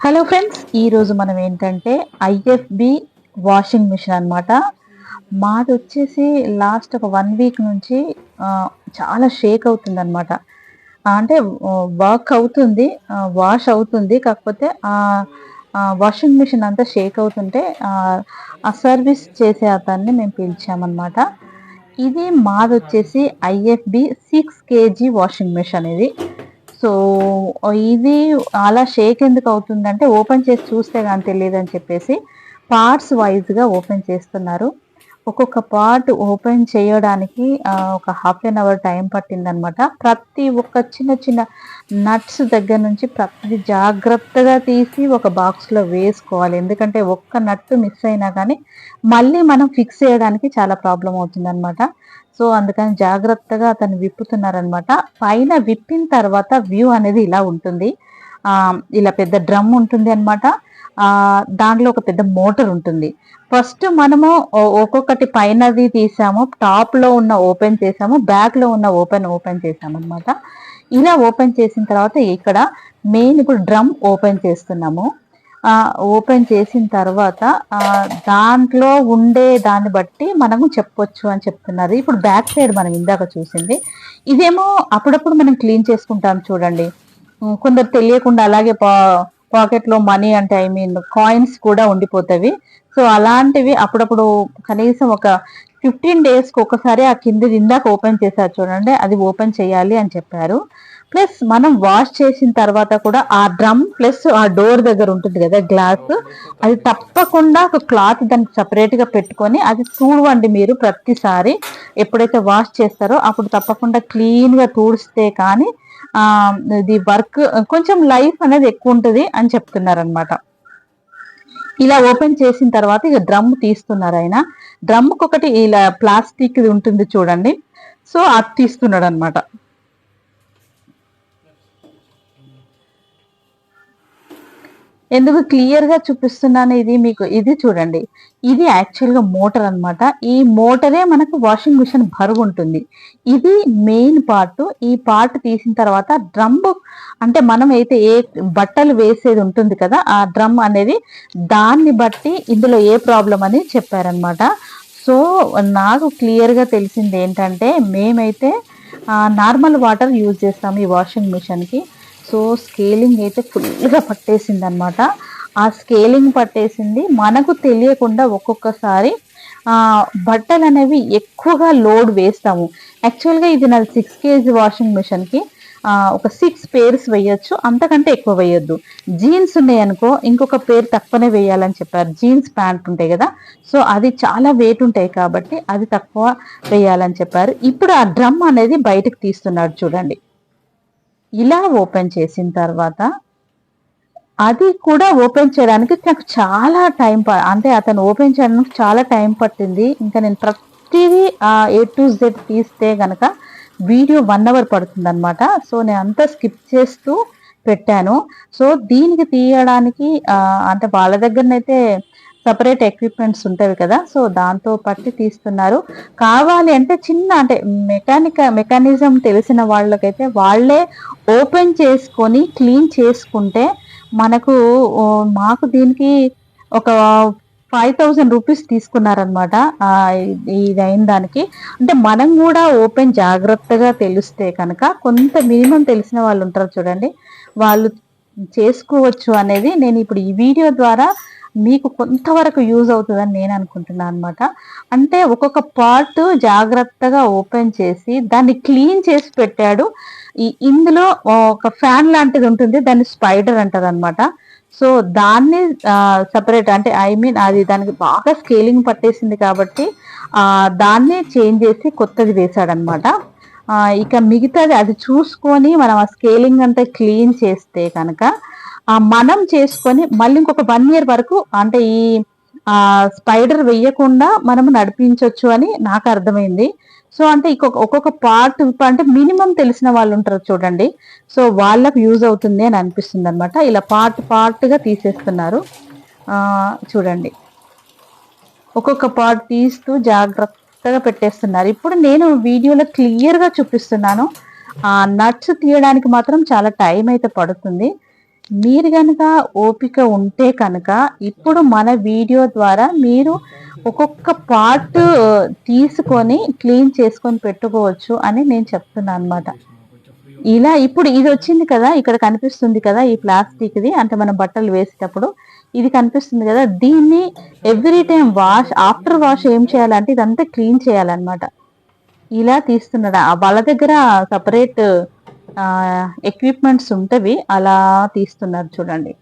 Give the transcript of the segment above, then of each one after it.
Hello friends ఈరోజు మనం ఏంటంటే ఐఎఫ్బి వాషింగ్ మిషన్ అనమాట మాది వచ్చేసి లాస్ట్ ఒక వన్ వీక్ నుంచి చాలా షేక్ అవుతుంది అనమాట అంటే వర్క్ అవుతుంది వాష్ అవుతుంది కాకపోతే వాషింగ్ మిషన్ అంతా షేక్ అవుతుంటే ఆ, ఆ సర్వీస్ చేసే అతన్ని మేము పిలిచామన్నమాట. ఇది మాది వచ్చేసి IFB six kg washing machine ఇది. సో ఇది అలా షేక్ ఎందుకు అవుతుందంటే ఓపెన్ చేసి చూస్తే కానీ తెలియదు అని చెప్పేసి పార్ట్స్ వైజ్గా ఓపెన్ చేస్తున్నారు. ఒక్కొక్క పార్ట్ ఓపెన్ చేయడానికి ఒక హాఫ్ అన్ అవర్ టైం పట్టిందనమాట. ప్రతి ఒక్క చిన్న చిన్న నట్స్ దగ్గర నుంచి ప్రతి జాగ్రత్తగా తీసి ఒక బాక్స్లో వేసుకోవాలి. ఎందుకంటే ఒక్క నట్టు మిస్ అయినా కానీ మళ్ళీ మనం ఫిక్స్ చేయడానికి చాలా ప్రాబ్లం అవుతుందన్నమాట సో అందుకని జాగ్రత్తగా అతను విప్పుతున్నారనమాట పైన విప్పిన తర్వాత వ్యూ అనేది ఇలా ఉంటుంది. ఇలా పెద్ద డ్రమ్ ఉంటుంది అనమాట దాంట్లో ఒక పెద్ద మోటార్ ఉంటుంది. ఫస్ట్ మనము ఒక్కొక్కటి పైనది తీసాము టాప్లో ఉన్న ఓపెన్ చేసాము బ్యాక్లో ఉన్న ఓపెన్ ఓపెన్ చేసాము అనమాట ఇలా ఓపెన్ చేసిన తర్వాత ఇక్కడ మెయిన్ ఇప్పుడు డ్రమ్ ఓపెన్ చేస్తున్నాము. ఓపెన్ చేసిన తర్వాత దాంట్లో ఉండే దాన్ని బట్టి మనము చెప్పొచ్చు అని చెప్తున్నారు. ఇప్పుడు బ్యాక్ సైడ్ మనం ఇందాక చూసింది. ఇదేమో అప్పుడప్పుడు మనం క్లీన్ చేసుకుంటాం చూడండి. కొందరు తెలియకుండా అలాగే పా పాకెట్లో మనీ అంటే ఐ మీన్ కాయిన్స్ కూడా ఉండిపోతాయి సో అలాంటివి అప్పుడప్పుడు కనీసం ఒక ఫిఫ్టీన్ డేస్కి ఒకసారి ఆ కింది ఇందాక ఓపెన్ చేశారు చూడండి అది ఓపెన్ చేయాలి అని చెప్పారు. ప్లస్ మనం వాష్ చేసిన తర్వాత కూడా ఆ డ్రమ్ ప్లస్ ఆ డోర్ దగ్గర ఉంటుంది కదా గ్లాస్ అది తప్పకుండా ఒక క్లాత్ దానికి సపరేట్గా పెట్టుకొని అది తూడవండి మీరు ప్రతిసారి. ఎప్పుడైతే వాష్ చేస్తారో అప్పుడు తప్పకుండా క్లీన్గా తూడిస్తే కానీ ఆ ఇది వర్క్ కొంచెం లైఫ్ అనేది ఎక్కువ ఉంటుంది అని చెప్తున్నారు అనమాట ఇలా ఓపెన్ చేసిన తర్వాత ఇక డ్రమ్ తీస్తున్నారు ఆయన. డ్రమ్ ఒకటి ఇలా ప్లాస్టిక్ ఉంటుంది చూడండి. సో అది తీస్తున్నాడు అనమాట ఎందుకు క్లియర్గా చూపిస్తున్నాను ఇది మీకు? ఇది చూడండి. ఇది యాక్చువల్గా మోటార్ అన్నమాట. ఈ మోటరే మనకు వాషింగ్ మిషన్ బరువు ఉంటుంది. ఇది మెయిన్ పార్ట్ ఈ పార్ట్ తీసిన తర్వాత డ్రమ్ అంటే మనం అయితే ఏ బట్టలు వేసేది ఉంటుంది కదా ఆ డ్రమ్ అనేది దాన్ని బట్టి ఇందులో ఏ ప్రాబ్లం అని చెప్పారనమాట సో నాకు క్లియర్గా తెలిసింది ఏంటంటే మేమైతే నార్మల్ వాటర్ యూజ్ చేస్తాము ఈ వాషింగ్ మిషన్కి సో స్కేలింగ్ అయితే ఫుల్గా పట్టేసింది అనమాట ఆ స్కేలింగ్ పట్టేసింది. మనకు తెలియకుండా ఒక్కొక్కసారి బట్టలు అనేవి ఎక్కువగా లోడ్ వేస్తాము. యాక్చువల్గా ఇది నాది సిక్స్ కేజీ వాషింగ్ మిషన్కి ఒక సిక్స్ పేర్స్ వేయొచ్చు. అంతకంటే ఎక్కువ వేయొద్దు. జీన్స్ ఉన్నాయి అనుకో ఇంకొక పేరు తక్కువనే వేయాలని చెప్పారు. జీన్స్ ప్యాంట్ ఉంటాయి కదా. సో అది చాలా వెయిట్ ఉంటాయి కాబట్టి అది తక్కువ వేయాలని చెప్పారు. ఇప్పుడు ఆ డ్రమ్ అనేది బయటకు తీస్తున్నాడు చూడండి. ఇలా ఓపెన్ చేసిన తర్వాత అది కూడా ఓపెన్ చేయడానికి నాకు చాలా టైం ప అంటే అతను ఓపెన్ చేయడానికి చాలా టైం పట్టింది. ఇంకా నేను ప్రతిదీ ఏ టు జెడ్ తీస్తే గనక వీడియో వన్ అవర్ పడుతుంది అనమాట సో నేను అంతా స్కిప్ చేస్తూ పెట్టాను. సో దీనికి తీయడానికి అంటే వాళ్ళ దగ్గరనైతే సపరేట్ ఎక్విప్మెంట్స్ ఉంటుంది కదా సో దాంతో పట్టి తీస్తున్నారు. కావాలి అంటే చిన్న అంటే మెకానిక మెకానిజం తెలిసిన వాళ్ళకైతే వాళ్ళే ఓపెన్ చేసుకొని క్లీన్ చేసుకుంటే మనకు మాకు దీనికి ఒక ఫైవ్ థౌజండ్ రూపీస్ తీసుకున్నారనమాట ఇది అయిన దానికి. అంటే మనం కూడా ఓపెన్ జాగ్రత్తగా తెలిస్తే కనుక కొంత మినిమం తెలిసిన వాళ్ళు ఉంటారు చూడండి. వాళ్ళు చేసుకోవచ్చు అనేది నేను ఇప్పుడు ఈ వీడియో ద్వారా మీకు కొంతవరకు యూజ్ అవుతుందని నేను అనుకుంటున్నాను అనమాట అంటే ఒక్కొక్క పార్ట్ జాగ్రత్తగా ఓపెన్ చేసి దాన్ని క్లీన్ చేసి పెట్టాడు. ఈ ఇందులో ఒక ఫ్యాన్ లాంటిది ఉంటుంది దాన్ని స్పైడర్ అంటారు అనమాట సో దాన్ని సపరేట్ అంటే ఐ మీన్ అది దానికి బాగా స్కేలింగ్ పట్టేసింది కాబట్టి దాన్నే దాన్ని చేంజ్ చేసి కొత్తది వేశాడనమాట ఇక మిగతాది అది చూసుకొని మనం ఆ స్కేలింగ్ అంతా క్లీన్ చేస్తే కనుక ఆ మనం చేసుకొని మళ్ళీ ఇంకొక వన్ ఇయర్ వరకు అంటే ఈ ఆ స్పైడర్ వెయ్యకుండా మనం నడిపించవచ్చు అని నాకు అర్థమైంది. సో అంటే ఒక్కొక్క పార్ట్ అంటే మినిమం తెలిసిన వాళ్ళు ఉంటారు చూడండి. సో వాళ్ళకు యూజ్ అవుతుంది అని అనిపిస్తుంది అనమాట ఇలా పార్ట్ పార్ట్గా తీసేస్తున్నారు. చూడండి. ఒక్కొక్క పార్ట్ తీస్తూ జాగ్రత్తగా పెట్టేస్తున్నారు. ఇప్పుడు నేను వీడియోలో క్లియర్గా చూపిస్తున్నాను. ఆ నట్స్ తీయడానికి మాత్రం చాలా టైం అయితే పడుతుంది. మీరు కనుక ఓపిక ఉంటే కనుక ఇప్పుడు మన వీడియో ద్వారా మీరు ఒక్కొక్క పార్ట్ తీసుకొని క్లీన్ చేసుకొని పెట్టుకోవచ్చు అని నేను చెప్తున్నాను అనమాట ఇలా ఇప్పుడు ఇది వచ్చింది కదా ఇక్కడ కనిపిస్తుంది కదా ఈ ప్లాస్టిక్ది అంటే మనం బట్టలు వేసేటప్పుడు ఇది కనిపిస్తుంది కదా దీన్ని every time wash after wash ఏం చేయాలంటే ఇదంతా క్లీన్ చేయాలన్నమాట. ఇలా తీస్తున్నాడు? వాళ్ళ దగ్గర సపరేట్ ఎక్విప్మెంట్స్ ఉంటవి అలా తీస్తున్నారు చూడండి.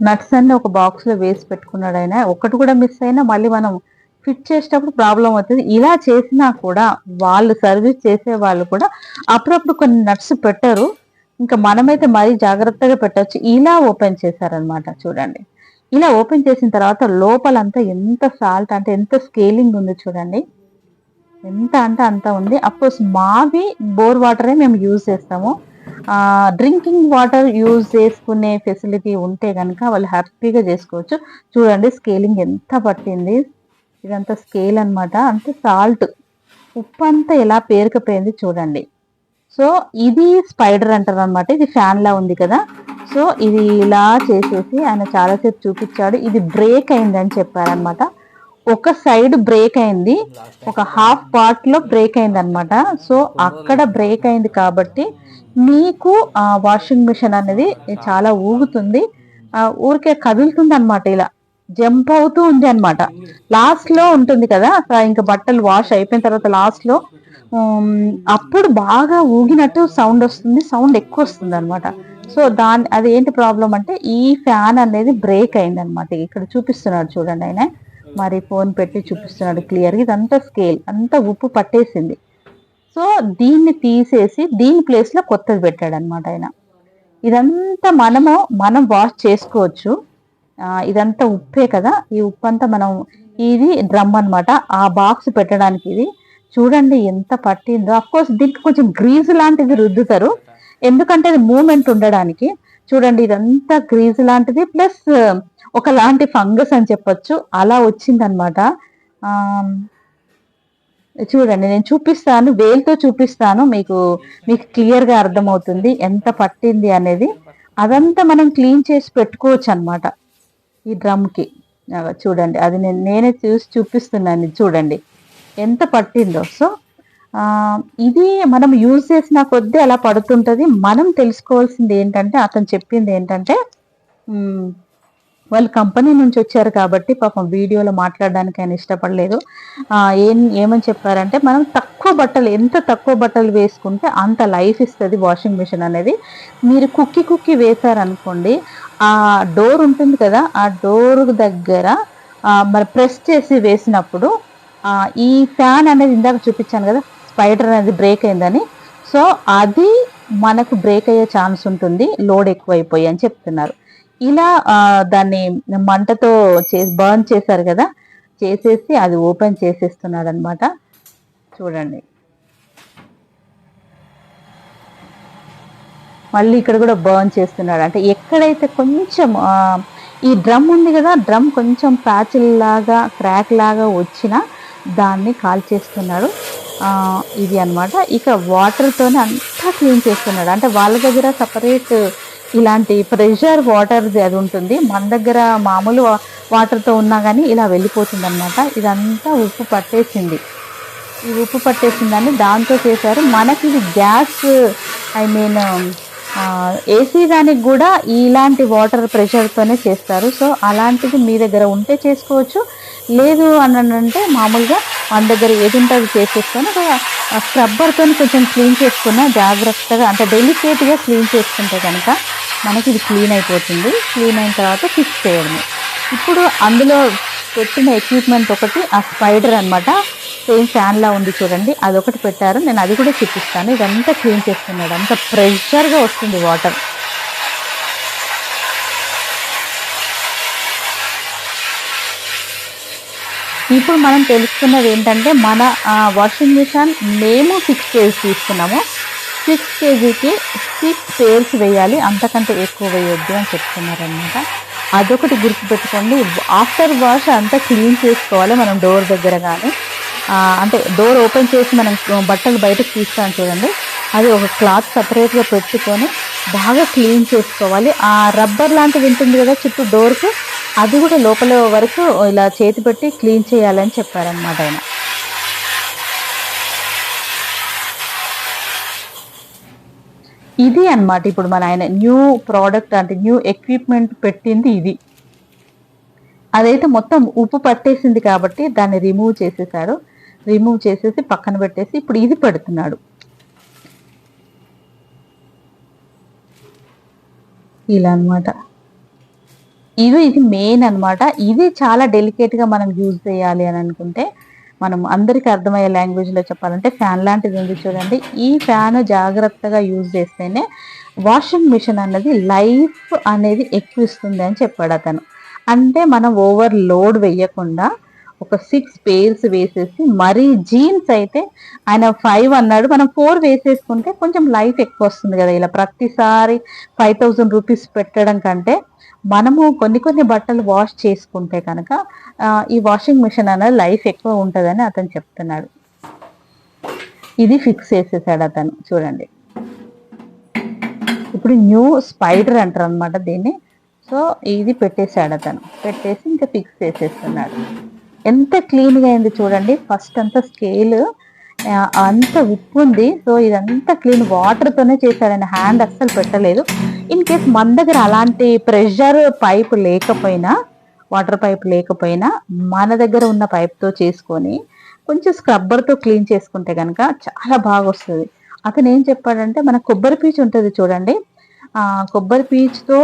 నట్స్ అన్ని ఒక బాక్స్లో వేసి పెట్టుకున్నాడు ఆయన. ఒకటి కూడా మిస్ అయినా మళ్ళీ మనం ఫిట్ చేసేటప్పుడు ప్రాబ్లం అవుతుంది. ఇలా చేసినా కూడా వాళ్ళు సర్వీస్ చేసే వాళ్ళు కూడా అప్పుడప్పుడు కొన్ని నట్స్ పెట్టరు. ఇంకా మనమైతే మరీ జాగ్రత్తగా పెట్టచ్చు. ఇలా ఓపెన్ చేశారనమాట చూడండి. ఇలా ఓపెన్ చేసిన తర్వాత లోపలంతా ఎంత సాల్ట్ అంటే ఎంత స్కేలింగ్ ఉంది చూడండి. ఎంత అంటే అంత ఉంది. అఫ్కోర్స్ మావి బోర్ వాటరే మేము యూజ్ చేస్తాము. డ్రింకింగ్ వాటర్ యూజ్ చేసుకునే ఫెసిలిటీ ఉంటే కనుక వాళ్ళు హ్యాపీగా చేసుకోవచ్చు. చూడండి స్కేలింగ్ ఎంత పట్టింది. ఇదంతా స్కేల్ అనమాట అంటే సాల్ట్ ఉప్పు అంతా ఎలా పేరుకపోయింది చూడండి. సో ఇది స్పైడర్ అంటారు అనమాట ఇది ఫ్యాన్లా ఉంది కదా. సో ఇది ఇలా చేసేసి ఆయన చాలాసేపు చూపించాడు. ఇది బ్రేక్ అయిందని చెప్పారనమాట ఒక సైడ్ బ్రేక్ అయింది. ఒక హాఫ్ పార్ట్లో బ్రేక్ అయింది అనమాట సో అక్కడ బ్రేక్ అయింది. కాబట్టి మీకు వాషింగ్ మిషన్ అనేది చాలా ఊగుతుంది. ఊరికే కదులుతుంది అనమాట ఇలా. జంప్ అవుతూ ఉంది అనమాట లాస్ట్లో ఉంటుంది కదా? ఇంకా బట్టలు వాష్ అయిపోయిన తర్వాత లాస్ట్లో అప్పుడు బాగా ఊగినట్టు సౌండ్ వస్తుంది. సౌండ్ ఎక్కువ వస్తుంది అనమాట సో దాని అది ఏంటి ప్రాబ్లం అంటే ఈ ఫ్యాన్ అనేది బ్రేక్ అయింది అనమాట ఇక్కడ చూపిస్తున్నాడు చూడండి ఆయన. మరి ఫోన్ పెట్టి చూపిస్తున్నాడు క్లియర్గా ఇదంతా స్కేల్ అంతా ఉప్పు పట్టేసింది. సో దీన్ని తీసేసి దీని ప్లేస్లో కొత్తది పెట్టాడు అనమాట ఆయన. ఇదంతా మనము మనం వాష్ చేసుకోవచ్చు. ఇదంతా ఉప్పే కదా. ఈ ఉప్పు అంతా మనం ఇది డ్రమ్ అనమాట ఆ బాక్స్ పెట్టడానికి ఇది. చూడండి ఎంత పట్టిందో. అఫ్ కోర్స్ దీనికి కొంచెం గ్రీజ్ లాంటిది రుద్దుతారు. ఎందుకంటే అది మూమెంట్ ఉండడానికి. చూడండి ఇదంతా గ్రీజ్ లాంటిది. ప్లస్ uh, ఒకలాంటి ఫంగస్ అని చెప్పొచ్చు. అలా వచ్చిందనమాట. చూడండి నేను చూపిస్తాను వేలుతో చూపిస్తాను. మీకు మీకు క్లియర్గా అర్థమవుతుంది ఎంత పట్టింది అనేది. అదంతా మనం క్లీన్ చేసి పెట్టుకోవచ్చు అనమాట ఈ డ్రమ్కి. చూడండి అది నేను నేనే చూసి చూపిస్తున్నాను చూడండి. ఎంత పట్టిందో. సో ఇది మనం యూజ్ చేసిన కొద్దీ అలా పడుతుంటుంది. మనం తెలుసుకోవాల్సింది ఏంటంటే అతను చెప్పింది ఏంటంటే వాళ్ళు కంపెనీ నుంచి వచ్చారు కాబట్టి పాపం వీడియోలో మాట్లాడడానికి ఆయన ఇష్టపడలేదు ఏం ఏమని చెప్పారంటే మనం తక్కువ బట్టలు ఎంత తక్కువ బట్టలు వేసుకుంటే అంత లైఫ్ ఇస్తుంది వాషింగ్ మిషన్ అనేది. మీరు కుక్కి కుక్కి వేశారనుకోండి ఆ డోర్ ఉంటుంది కదా ఆ డోర్ దగ్గర మరి ప్రెస్ చేసి వేసినప్పుడు ఈ ఫ్యాన్ అనేది ఇందాక చూపించాను కదా స్పైడర్ అనేది బ్రేక్ అయిందని. సో అది మనకు బ్రేక్ అయ్యే ఛాన్స్ ఉంటుంది లోడ్ ఎక్కువైపోయి అని చెప్తున్నారు. ఇలా దాన్ని మంటతో చేసి బర్న్ చేశారు కదా చేసేసి అది ఓపెన్ చేసేస్తున్నాడు అనమాట చూడండి. మళ్ళీ ఇక్కడ కూడా బర్న్ చేస్తున్నాడు అంటే ఎక్కడైతే కొంచెం ఈ డ్రమ్ ఉంది కదా డ్రమ్ కొంచెం లాగా క్రాక్ లాగా వచ్చినా దాన్ని కాల్ చేస్తున్నాడు ఇది అనమాట ఇక వాటర్తోనే అంతా క్లీన్ చేస్తున్నాడు అంటే వాళ్ళ దగ్గర సపరేట్ ఇలాంటి ప్రెషర్ వాటర్ అది ఉంటుంది. మన దగ్గర మామూలు వాటర్తో ఉన్నా కానీ ఇలా వెళ్ళిపోతుంది అనమాట ఇదంతా ఉప్పు పట్టేసింది. ఈ ఉప్పు పట్టేసిందని దాంతో చేశారు. మనకి ఇది గ్యాస్ ఐ మీన్ ఏసీ దానికి కూడా ఇలాంటి వాటర్ ప్రెషర్తోనే చేస్తారు. సో అలాంటిది మీ దగ్గర ఉంటే చేసుకోవచ్చు. లేదు అని అంటే మామూలుగా మన దగ్గర ఏది ఉంటే అది చేసేసుకొని ఒక స్క్రబ్బర్తో కొంచెం క్లీన్ చేసుకున్న జాగ్రత్తగా అంటే డెలికేట్గా క్లీన్ చేసుకుంటే కనుక మనకి ఇది క్లీన్ అయిపోతుంది. క్లీన్ అయిన తర్వాత ఫిక్స్ చేయడమే. ఇప్పుడు అందులో పెట్టిన ఎక్విప్మెంట్ ఒకటి ఆ స్పైడర్ అనమాట సేమ్ ఫ్యాన్లా ఉంది చూడండి. అదొకటి పెట్టారు. నేను అది కూడా చూపిస్తాను. ఇదంతా క్లీన్ చేస్తున్నాడు అంత ప్రెషర్గా వస్తుంది వాటర్ ఇప్పుడు మనం తెలుసుకున్నది ఏంటంటే మన వాషింగ్ మిషన్ మేము సిక్స్ కేజీ తీసుకున్నాము. సిక్స్ కేజీకి సిక్స్ పేర్స్ వేయాలి. అంతకంటే ఎక్కువ వేయొద్దు అని చెప్తున్నారు అనమాట అదొకటి గుర్తుపెట్టుకోండి. ఆఫ్టర్ వాష్ అంతా క్లీన్ చేసుకోవాలి మనం డోర్ దగ్గర కానీ అంటే డోర్ ఓపెన్ చేసి మనం బట్టలు బయటకు తీస్తాం చూడండి. అది ఒక క్లాత్ సపరేట్గా పెట్టుకొని బాగా క్లీన్ చేసుకోవాలి. ఆ రబ్బర్ లాంటిది ఉంటుంది కదా చుట్టూ డోర్కు అది కూడా లోపల వరకు ఇలా చేతి పెట్టి క్లీన్ చేయాలని చెప్పారనమాట ఆయన. ఇది అనమాట ఇప్పుడు మన ఆయన న్యూ ప్రోడక్ట్ అంటే న్యూ ఎక్విప్మెంట్ పెట్టింది ఇది. అదైతే మొత్తం ఉప్పు పట్టేసింది కాబట్టి దాన్ని రిమూవ్ చేసేసాడు రిమూవ్ చేసేసి పక్కన పెట్టేసి ఇప్పుడు ఇది పెడుతున్నాడు. ఇలా అనమాట ఇది ఇది మెయిన్ అనమాట ఇది చాలా డెలికేట్గా మనం యూజ్ చేయాలి అని అనుకుంటే మనం అందరికీ అర్థమయ్యే లాంగ్వేజ్లో చెప్పాలంటే ఫ్యాన్ లాంటిది ఉంది చూడండి. ఈ ఫ్యాన్ జాగ్రత్తగా యూజ్ చేస్తేనే వాషింగ్ మిషన్ అన్నది లైఫ్ అనేది ఎక్కువ ఇస్తుంది అని చెప్పాడు అతను. అంటే మనం ఓవర్ లోడ్ వేయకుండా ఒక సిక్స్ పేర్స్ వేసేసి మరీ జీన్స్ అయితే ఆయన ఫైవ్ అన్నాడు. మనం ఫోర్ వేసేసుకుంటే కొంచెం లైఫ్ ఎక్కువ వస్తుంది కదా. ఇలా ప్రతిసారి ఫైవ్ థౌజండ్ రూపీస్ పెట్టడం కంటే మనము కొన్ని కొన్ని బట్టలు వాష్ చేసుకుంటే కనుక ఈ వాషింగ్ మిషన్ అనేది లైఫ్ ఎక్కువ ఉంటుందని అతను చెప్తున్నాడు. ఇది ఫిక్స్ చేసేసాడు అతను. చూడండి. ఇప్పుడు న్యూ స్పైడర్ అంటారు అనమాట దీన్ని. సో ఇది పెట్టేశాడు అతను. పెట్టేసి ఇంకా ఫిక్స్ చేసేస్తున్నాడు. ఎంత క్లీన్గా అయింది చూడండి. ఫస్ట్ అంతా స్కేల్ అంత ఉప్పు ఉంది. సో ఇదంతా క్లీన్ వాటర్తోనే చేశాడు హ్యాండ్ అస్సలు పెట్టలేదు. ఇన్ కేస్ మన దగ్గర అలాంటి ప్రెషర్ పైప్ లేకపోయినా వాటర్ పైప్ లేకపోయినా మన దగ్గర ఉన్న పైప్తో చేసుకొని కొంచెం స్క్రబ్బర్తో క్లీన్ చేసుకుంటే కనుక చాలా బాగా వస్తుంది. అతను ఏం చెప్పాడంటే మన కొబ్బరి పీచు ఉంటుంది చూడండి. కొబ్బరి పీచుతో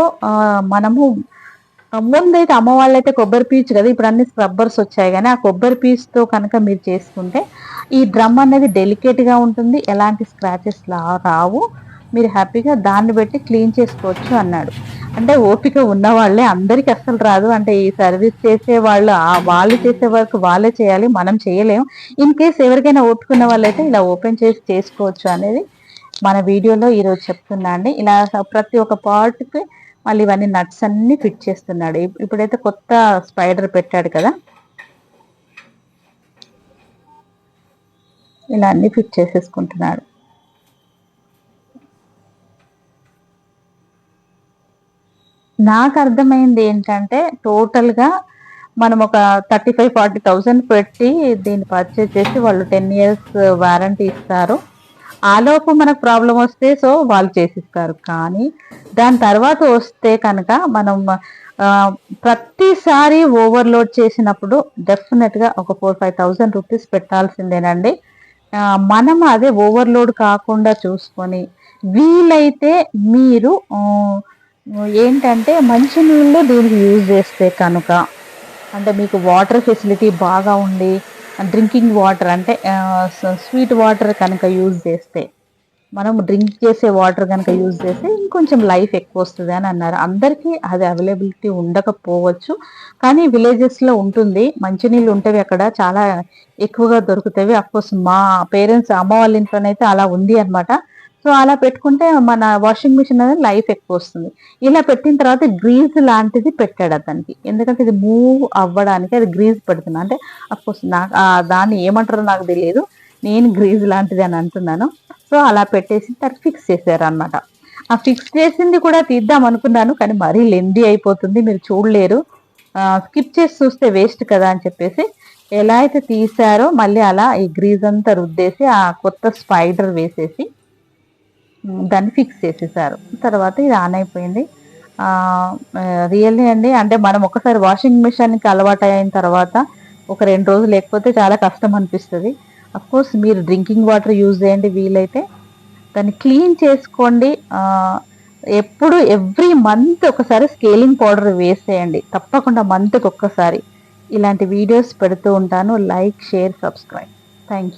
మనము ముందైతే అమ్మ వాళ్ళైతే కొబ్బరి పీచు కదా ఇప్పుడు అన్ని స్క్రబ్బర్స్ వచ్చాయి కానీ ఆ కొబ్బరి పీచుతో కనుక మీరు చేసుకుంటే ఈ డ్రమ్ అనేది డెలికేట్గా ఉంటుంది ఎలాంటి స్క్రాచెస్ రావు. మీరు హ్యాపీగా దాన్ని పెట్టి క్లీన్ చేసుకోవచ్చు అన్నాడు. అంటే ఓపిక ఉన్న వాళ్ళే అందరికీ అస్సలు రాదు. అంటే ఈ సర్వీస్ చేసే వాళ్ళు వాళ్ళు చేసే వర్క్ వాళ్ళే చేయాలి మనం చేయలేము ఇన్ కేస్ ఎవరికైనా ఓపిక ఉన్న వాళ్ళైతే ఇలా ఓపెన్ చేసి చేసుకోవచ్చు అనేది మన వీడియోలో ఈరోజు చెప్తున్నా అండి. ఇలా ప్రతి ఒక్క పార్ట్కి మళ్ళీ ఇవన్నీ నట్స్ అన్ని ఫిట్ చేస్తున్నాడు. ఇప్పుడైతే కొత్త స్పైడర్ పెట్టాడు కదా. ఇలా అన్ని ఫిట్ చేసేసుకుంటున్నాడు. నాకు అర్థమైంది ఏంటంటే టోటల్గా మనం ఒక థర్టీ ఫైవ్ ఫార్టీ థౌజండ్ పెట్టి దీన్ని పర్చేజ్ చేసి వాళ్ళు టెన్ ఇయర్స్ వారంటీ ఇస్తారు. ఆలోపు మనకు ప్రాబ్లం వస్తే సో వాళ్ళు చేసిస్తారు. కానీ దాని తర్వాత వస్తే కనుక మనం ప్రతిసారి ఓవర్లోడ్ చేసినప్పుడు డెఫినెట్గా ఒక ఫోర్ ఫైవ్ థౌజండ్ రూపీస్ పెట్టాల్సిందేనండి. మనం అదే ఓవర్లోడ్ కాకుండా చూసుకొని వీలైతే మీరు ఏంటంటే మంచి నీళ్ళు దీనికి యూజ్ చేస్తే కనుక అంటే మీకు వాటర్ ఫెసిలిటీ బాగా ఉండి డ్రింకింగ్ వాటర్ అంటే స్వీట్ వాటర్ కనుక యూజ్ చేస్తే మనం డ్రింక్ చేసే వాటర్ కనుక యూజ్ చేస్తే ఇంకొంచెం లైఫ్ ఎక్కువ వస్తుంది అని అన్నారు. అందరికీ అది అవైలబిలిటీ ఉండకపోవచ్చు కానీ విలేజెస్లో ఉంటుంది. మంచినీళ్ళు ఉంటవి అక్కడ చాలా ఎక్కువగా దొరుకుతాయి అఫ్కోర్స్ మా పేరెంట్స్ అమ్మ వాళ్ళ ఇంట్లోనైతే అలా ఉంది అనమాట సో అలా పెట్టుకుంటే మన వాషింగ్ మిషన్ అనేది లైఫ్ ఎక్కువ వస్తుంది. ఇలా పెట్టిన తర్వాత గ్రీజ్ లాంటిది పెట్టాడు అతనికి. ఎందుకంటే ఇది మూవ్ అవ్వడానికి అది గ్రీజ్ పెడుతున్నా అంటే అఫ్కోర్స్ నాకు దాన్ని ఏమంటారో నాకు తెలియదు. నేను గ్రీజ్ లాంటిది అని అంటున్నాను. సో అలా పెట్టేసి తర్వాత ఫిక్స్ చేశారు అనమాట ఆ ఫిక్స్ చేసింది కూడా తీద్దాం అనుకున్నాను కానీ మరీ లెందీ అయిపోతుంది. మీరు చూడలేరు. స్కిప్ చేసి చూస్తే వేస్ట్ కదా అని చెప్పేసి ఎలా అయితే తీసారో మళ్ళీ అలా ఈ గ్రీజ్ అంతా రుద్దేసి ఆ కొత్త స్పైడర్ వేసేసి దాన్ని ఫిక్స్ చేసేసారు. తర్వాత ఇది ఆన్ అయిపోయింది. రియల్లీ అండి అంటే మనం ఒకసారి వాషింగ్ మిషన్కి అలవాటు అయిన తర్వాత ఒక రెండు రోజులు లేకపోతే చాలా కష్టం అనిపిస్తుంది. కోర్స్ మీరు డ్రింకింగ్ వాటర్ యూజ్ చేయండి వీలైతే. దాన్ని క్లీన్ చేసుకోండి. ఎప్పుడు ఎవ్రీ మంత్ ఒకసారి స్కేలింగ్ పౌడర్ వేసేయండి. తప్పకుండా మంత్కి ఒక్కసారి. ఇలాంటి వీడియోస్ పెడుతూ ఉంటాను. Like share subscribe thank you